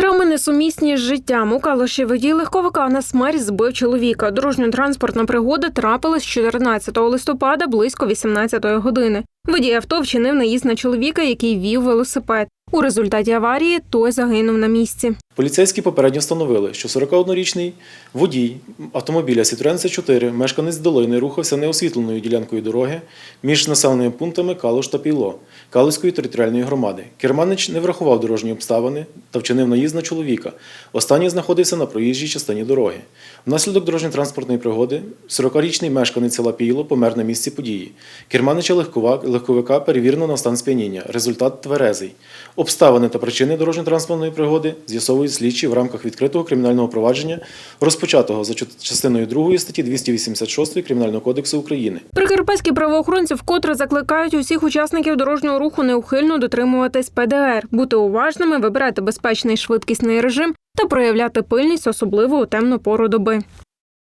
Травми несумісні з життям. У Калуші водій легковика на смерть збив чоловіка. Дорожньо-транспортна пригода трапилась 14 листопада близько 18 години. Водій авто вчинив наїзд на чоловіка, який вів велосипед. У результаті аварії той загинув на місці. Поліцейські попередньо встановили, що 41-річний водій автомобіля Citroen C4, мешканець долини, рухався неосвітленою ділянкою дороги між населеними пунктами Калуш та Піло Калуської територіальної громади. Керманич не врахував дорожні обставини та вчинив наїзд на чоловіка. Останній знаходився на проїжджій частині дороги. Внаслідок дорожньо-транспортної пригоди 40-річний мешканець села Піло помер на місці події. Керманича легковика перевірено на стан сп'яніння. Результат тверезий. Обставини та причини дорожньо-транспортної пригоди з'ясовують слідчі в рамках відкритого кримінального провадження, розпочатого за частиною 2 статті 286 Кримінального кодексу України. Прикарпатські правоохоронці вкотре закликають усіх учасників дорожнього руху неухильно дотримуватись ПДР, бути уважними, вибирати безпечний швидкісний режим та проявляти пильність, особливо у темну пору доби.